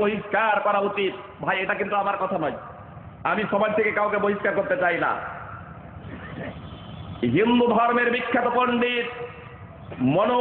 বহিষ্কার করা উচিত। ভাই, এটা কিন্তু আমার কথা নয়। আমি সমাজ থেকে কাউকে বহিষ্কার করতে চাই না। হিন্দু ধর্মের বিখ্যাত পণ্ডিত মনো,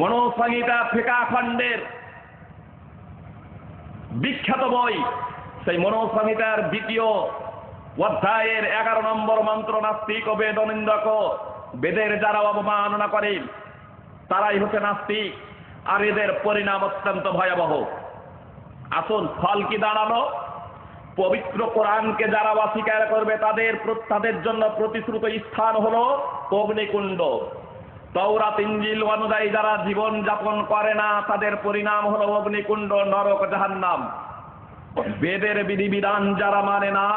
মনোসংহিতা ফেকা খণ্ডের বিখ্যাত বই, সেই মনোসংহিতার দ্বিতীয় অধ্যায়ের এগারো নম্বর মন্ত্র নাস্তিক ও বেদ নিন্দক বেদের যারা অবমাননা করে তারাই হচ্ছে নাস্তিক। আর এদের পরিণাম অত্যন্ত ভয়াবহ। আসল ফল কি দাঁড়ানো পবিত্র কোরআনকে যারা অস্বীকার করবে, তাদের তাদের জন্য প্রতিশ্রুত স্থান হল অগ্নিকুণ্ড। তৌরাত ইঞ্জিল অনুযায়ী যারা জীবন যাপন করে না, তাদের পরিণাম হল অগ্নিকুণ্ড, নরক, জাহান্নাম। বেদের বিধিবিধান যারা মানে না,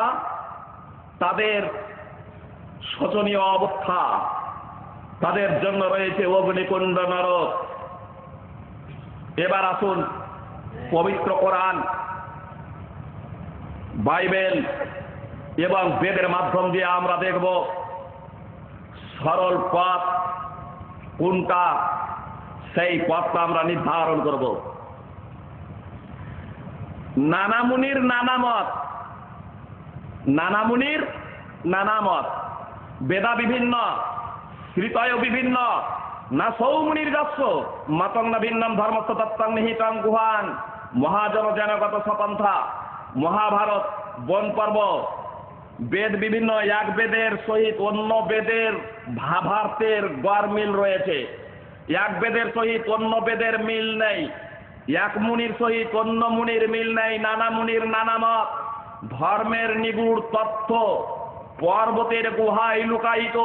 তাদের শোচনীয় অবস্থা। তাদের জন্য রয়েছে অগ্নিকুণ্ড, নরক। এবার আসুন, পবিত্র কোরআন, বাইবেল এবং বেদের মাধ্যম দিয়ে আমরা দেখব সরল পথ কোনটা, সেই পথটা আমরা নির্ধারণ করব। নানামুনির নানা মত নানামুনির নানা মত বেদা বিভিন্ন, শ্রিতয় বিভিন্ন না সৌমুনির যস্য মাতং না ভিন্নম ধর্মস্থ তত্ত্বং নিহিতং গুহান। মহাজন জনগত সপন্থা মহাভারত, বন পর্ব, বেদ বিভিন্ন, এক বেদের সহিত অন্য বেদের ভাভার্থের গড় মিল রয়েছে। এক বেদের সহিত অন্য বেদের মিল নেই, এক মুনির সহিত অন্য মুনির মিল নেই, নানা মুনির নানা মত। ধর্মের নিগুড় তথ্য পর্বতের গুহায় লুকায়িত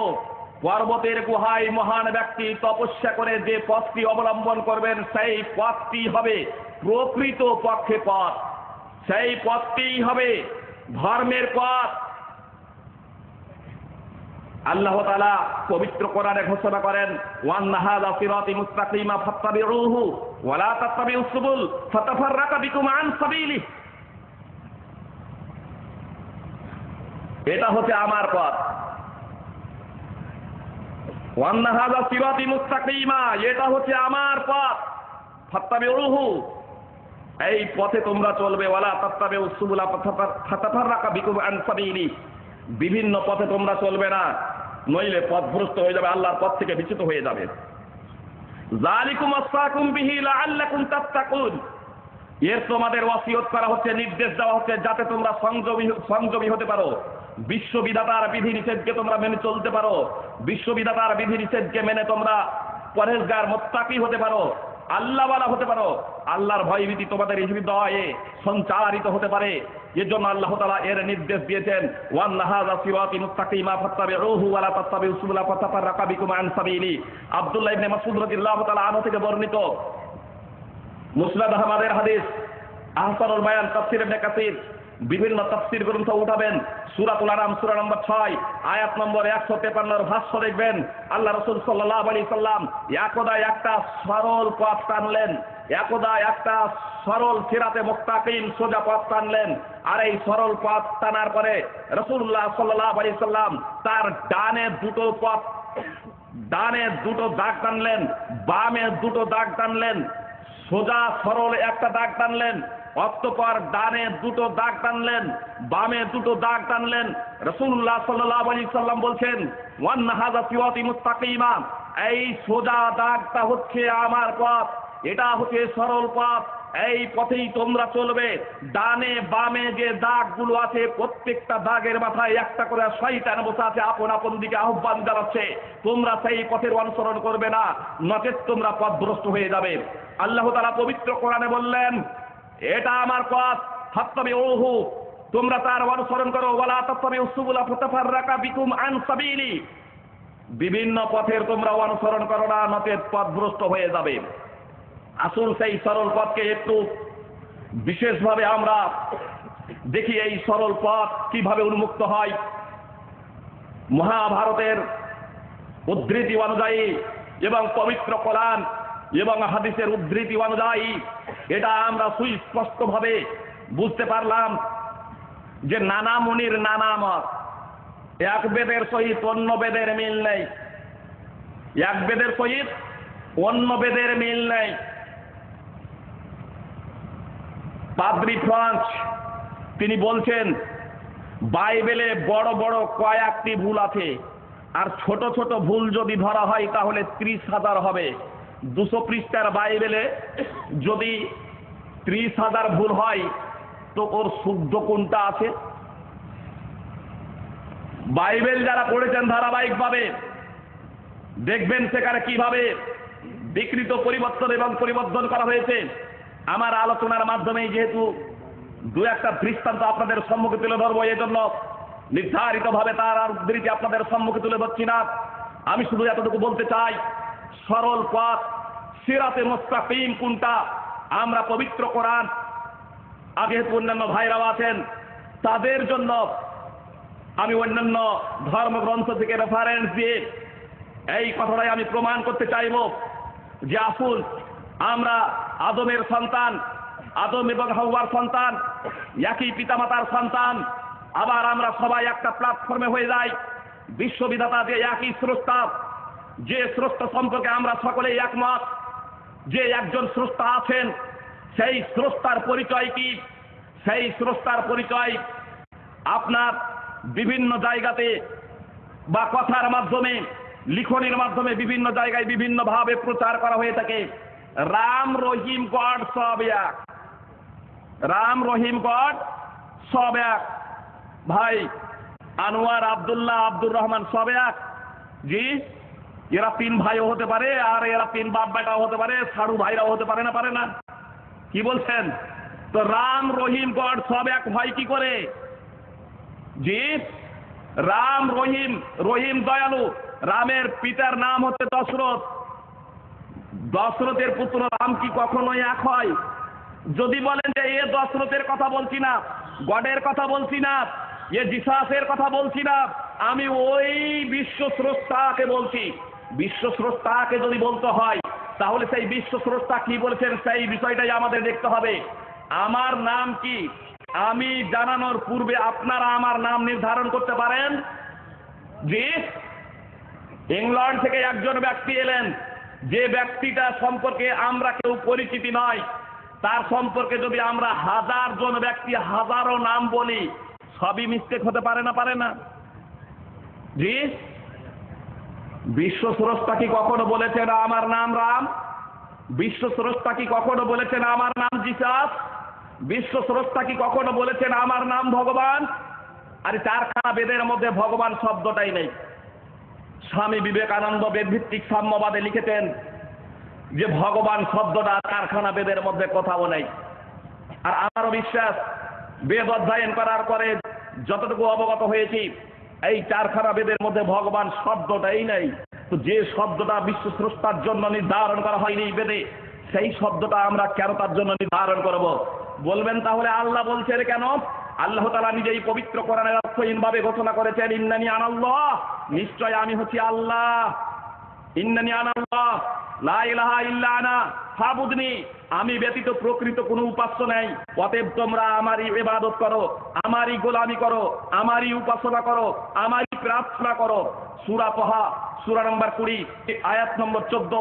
পর্বতের গুহায় মহান ব্যক্তি তপস্যা করে যে পথটি অবলম্বন করবেন, সেই পথটি হবে প্রকৃত পক্ষে পথ। সেই পথটিই হবে ধর্মের পথ। আল্লাহ তাআলা পবিত্র কোরআনে ঘোষণা করেন ওয়ান হাযা সিরাতি মুস্তাকিমা ফাত্তাবিউহু ওয়া লা তাত্তাবিউস সুবুল ফাতাফাররাকা বিকুম আন সাবিলিহি এটা হচ্ছে আমার পথ। ওয়ান হাযা সিরাতি এটা হচ্ছে আমার পথ। ফাত্তাবিউহু, এই পথে তোমরা চলবে, ওয়ালা তাত্তাবিউস সুবুলা ফাতাফাররাকা বিকুম আন সাবিলিহি বিভিন্ন পথে তোমরা চলবে না, নইলে পথভ্রষ্ট হয়ে যাবে, আল্লাহর পথ থেকে বিচ্যুত হয়ে যাবে। জালিকুম আসসাকুম বিহি লাআল্লাকুম তাত্তাকুন। এর তোমাদের ওয়াসিয়ত করা হচ্ছে, নির্দেশ দেওয়া হচ্ছে, যাতে তোমরা সংযমী সংযমী হতে পারো। বিশ্ববিধাতার বিধি নিষেধকে তোমরা মেনে চলতে পারো। বিশ্ববিধাতার বিধি নিষেধকে মেনে তোমরা পরেশগার মোত্তাকি হতে পারো, আল্লাহওয়ালা হতে পারো। আল্লাহর ভয়ভীতি তোমাদের হৃদয়ে সঞ্চারিত হতে পারে। এর জন্য আল্লাহ তালা এর নির্দেশ দিয়েছেন ওয়ান হাযা সিরাতি মুস্তাকিমা ফাত্তাবিউহু ওয়া লা তাত্তাবিউস সুবুলা ফাতাফাররাকা বিকুম আন সাবিলি। আব্দুল্লাহ ইবনে মাসউদ রাদিয়াল্লাহু তাআলা আনহু থেকে বর্ণিত মুসনাদ আহমদের হাদিস, আহসানুল বায়ান, তাফসির ইবনে কাসির। বিভিন্ন তফসির গ্রন্থ উঠাবেন। সূরাতুল আনাম সূরা নম্বর ছয়, আয়াত নম্বর 153 এর ভাষ্য দেখবেন আল্লাহ রসুল সাল্লাল্লাহু আলাইহি সাল্লাম একদা একটা সরল পথ টানলেন। একদা একটা সরল সিরাতে মুস্তাকিম সোজা পথ টানলেন। আর এই সরল পথ টানার পরে রসুল্লাহ সাল্লাল্লাহু আলাইহি সাল্লাম তার ডানে দুটো পথ, ডানে দুটো দাগ টানলেন, বামে দুটো দাগ টানলেন, সোজা সরল একটা দাগ টানলেন। অতঃপর ডানে দুটো দাগ টানলেন, বামে দুটো দাগ টানলেন। রসুল্লাহ সাল্লাহ আলী সাল্লাম বলছেন, ওয়ান হাজা সিওয়াতি মুস্তাকিমা এই সোজা দাগটা হচ্ছে আমার পথ, এটা হচ্ছে সরল পথ, এই পথেই তোমরা চলবে। ডানে বামে যে দাগগুলো আছে, প্রত্যেকটা দাগের মাথায় একটা করে শয়তান বসে আছে, আপন আপন দিকে আহ্বান জানাচ্ছে। তোমরা সেই পথের অনুসরণ করবে না নচেত তোমরা পথভ্রষ্ট হয়ে যাবে। আল্লাহ তালা পবিত্র কোরআনে বললেন এটা আমার পথ হাত্তাবে ওহু তোমরা তার অনুসরণ করো, ওয়ালা তাত্তাবে উসুবুলা ফাতাফাররাকা বিকুম আন সাবিলি। বিভিন্ন পথের তোমরা অনুসরণ করো না নচেত পথভ্রষ্ট হয়ে যাবে। আসুন সেই সরল পথকে একটু বিশেষভাবে আমরা দেখি এই সরল পথ কীভাবে উন্মুক্ত হয়। মহাভারতের উদ্ধৃতি অনুযায়ী এবং পবিত্র কোরআন এবং হাদিসের উদ্ধৃতি অনুযায়ী এটা আমরা সুস্পষ্টভাবে বুঝতে পারলাম যে নানা মুনির, নানা মত। এক বেদের সহিত অন্য বেদের মিল নেই। এক বেদের সহিত অন্য বেদের মিল নেই। পাদ্রি ফ্রান্স, তিনি বলছেন, বাইবেলে বড় বড় কয়েকটি ভুল আছে, আর ছোট ছোট ভুল যদি ধরা হয় তাহলে ত্রিশ হাজার হবে। দুশো পৃষ্ঠার বাইবেলে যদি ত্রিশ হাজার ভুল হয়, তো ওর শুদ্ধ কোনটা আছে? বাইবেল যারা পড়েছেন ধারাবাহিকভাবে, দেখবেন সেখানে কীভাবে বিকৃত পরিবর্তন এবং পরিবর্তন করা হয়েছে। আমার আলোচনার মাধ্যমে যেহেতু দু একটা দৃষ্টান্ত আপনাদের সম্মুখে তুলে ধরবো এই জন্য নির্ধারিতভাবে তার আর আপনাদের সম্মুখে তুলে ধরছি না। আমি শুধু এতটুকু বলতে চাই সরল পথ, সিরাতে মোস্তাকিম কোনটা? আমরা পবিত্র কোরআন। আগে অন্যান্য ভাইরাও আছেন, তাদের জন্য আমি অন্যান্য ধর্মগ্রন্থ থেকে রেফারেন্স দিয়ে এই কথাটাই আমি প্রমাণ করতে চাইব যে আসুন, আমরা আদমের সন্তান, আদম এবং হাওয়ার সন্তান, একই পিতামাতার সন্তান, আবার আমরা সবাই একটা প্ল্যাটফর্মে হয়ে যাই, বিশ্ববিধাতা যে একই স্রষ্টা যে স্রষ্টা সম্পর্কে আমরা সকলেই একমত, যে একজন স্রষ্টা আছেন, সেই স্রষ্টার পরিচয় কি? সেই স্রষ্টার পরিচয় আপনার বিভিন্ন জায়গাতে বা কথার মাধ্যমে, লিখনের মাধ্যমে বিভিন্ন জায়গায় বিভিন্ন ভাবে প্রচার করা হয়ে থাকে। রাম রহিম গড সব এক। রাম রহিম গড সব এক। ভাই, আনোয়ার আব্দুল্লাহ আব্দুর রহমান সব এক? জি? এরা তিন ভাইও হতে পারে, আর এরা তিন বাপ বেটাও হতে পারে সাড়ু ভাইরাও হতে পারে না পারে না। কি বলছেন? তো রাম, রহিম, গড সব এক হয় কি করে? জি? রাম, রহিম রহিম দয়ালু, রামের পিতার নাম হচ্ছে দশরথ। দশরথের পুত্র রাম কি কখনোই এক হয়? যদি বলেন যে এ দশরথের কথা বলছি না, গডের কথা বলছি না, এ জিসাসের কথা বলছি না, আমি ওই বিশ্ব স্রষ্টাকে বলছি। বিশ্ব স্রষ্টাকে যদি বলতে হয়, তাহলে সেই বিশ্ব স্রষ্টা কি বলেছেন? সেই বিষয়টাই আমাদের দেখতে হবে। আমার নাম কি? আমি জানানোর পূর্বে আপনারা আমার নাম নির্ধারণ করতে পারেন? জি। ইংল্যান্ড থেকে একজন ব্যক্তি এলেন। যে ব্যক্তিটা সম্পর্কে আমরা কেউ পরিচিতি নয়। তার সম্পর্কে যদি আমরা হাজার জন ব্যক্তি হাজারো নাম বলি, সবই মিস্টেক হতে পারে না পারে না? জি। বিশ্ব স্রষ্টা কি কখনো বলেছেন আমার নাম রাম? বিশ্ব স্রষ্টা কি কখনো বলেছেন আমার নাম জিসাস? বিশ্ব স্রষ্টা কি কখনো বলেছেন আমার নাম ভগবান? আরে চারখানা বেদের মধ্যে ভগবান শব্দটাই নেই। স্বামী বিবেকানন্দ বেদভিত্তিক সাম্যবাদে লিখেছেন যে ভগবান শব্দটা কারখানা বেদের মধ্যে কোথাও নেই। আর আমারও বিশ্বাস, বেদ অধ্যয়ন করার পরে যতটুকু অবগত হয়েছি এই চারখানা বেদের মধ্যে ভগবান শব্দটাই নাই। তো যে শব্দটা বিশ্ব স্রষ্টার জন্য নির্ধারণ করা হয়নি বেদে, সেই শব্দটা আমরা কেন তার জন্য নির্ধারণ করব? বলবেন তাহলে আল্লাহ বলছেন কেন? আল্লাহ তালা নিজেই পবিত্র কোরআনের অর্থহীন ভাবে ঘোষণা করেছেন, ইন্নানি আনাল্লাহ নিশ্চয় আমি হচ্ছি আল্লাহ। ইন্নানি আনাল্লাহ লা ইলাহা ইল্লা আনা। ফাবুদনি আমি ব্যতীত প্রকৃত কোনো উপাস্য নাই। অতএব তোমরা আমারই ইবাদত করো, আমারই গোলামি করো, আমারই উপাসনা করো, আমারই প্রার্থনা করো। সূরা পহা সূরা নম্বর কুড়ি আয়াত নম্বর চোদ্দ।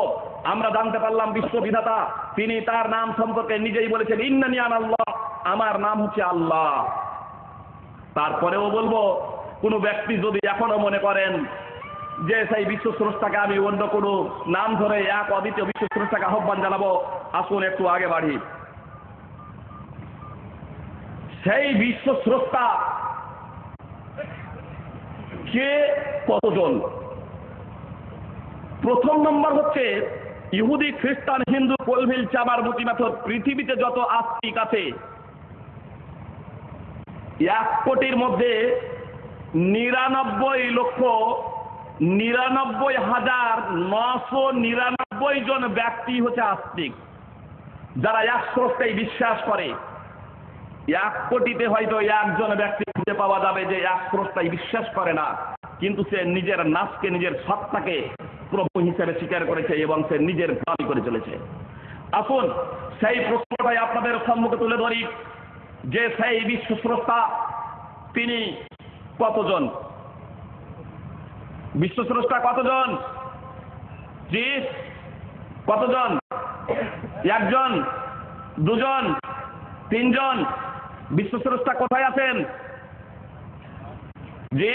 আমরা জানতে পারলাম বিশ্ববিধাতা তিনি তার নাম সম্পর্কে নিজেই বলেছেন ইন্নানি আনাল্লাহ আমার নাম হচ্ছে আল্লাহ। তারপরেও বলব, কোনো ব্যক্তি যদি এখনও মনে করেন যে সেই বিশ্ব স্রষ্টাকে আমি অন্য কোনো নাম ধরে এক অদ্বিতীয় বিশ্ব স্রষ্টাকে আহ্বান জানাব, আসুন একটু আগে বাড়ি। সেই বিশ্ব স্রষ্টা কে? কতজন? প্রথম নম্বর হচ্ছে ইহুদি, খ্রিস্টান, হিন্দু, কোলভিল চাবার মতিমাথর, পৃথিবীতে যত আস্তিক আছে, এক কোটির মধ্যে নিরানব্বই লক্ষ নিরানব্বই হাজার নশো নিরানব্বই জন ব্যক্তি হচ্ছে আস্তিক। যারা এক স্রষ্টাই বিশ্বাস করে, এক কোটিতে হয়তো একজন ব্যক্তি খুঁজে পাওয়া যাবে যে এক স্রষ্টাই বিশ্বাস করে না, কিন্তু সে নিজের নাচকে নিজের সত্তাকে প্রভু হিসেবে স্বীকার করেছে এবং সে নিজের দাবি করে চলেছে। আসুন, সেই প্রশ্নটাই আপনাদের সম্মুখে তুলে ধরি, যে সেই বিশ্ব স্রষ্টা তিনি কতজন? বিশ্ব স্রষ্টা কতজন? জি? কতজন? একজন? দুজন? তিনজন? বিশ্বস্রষ্টা কোথায় আছেন? জি?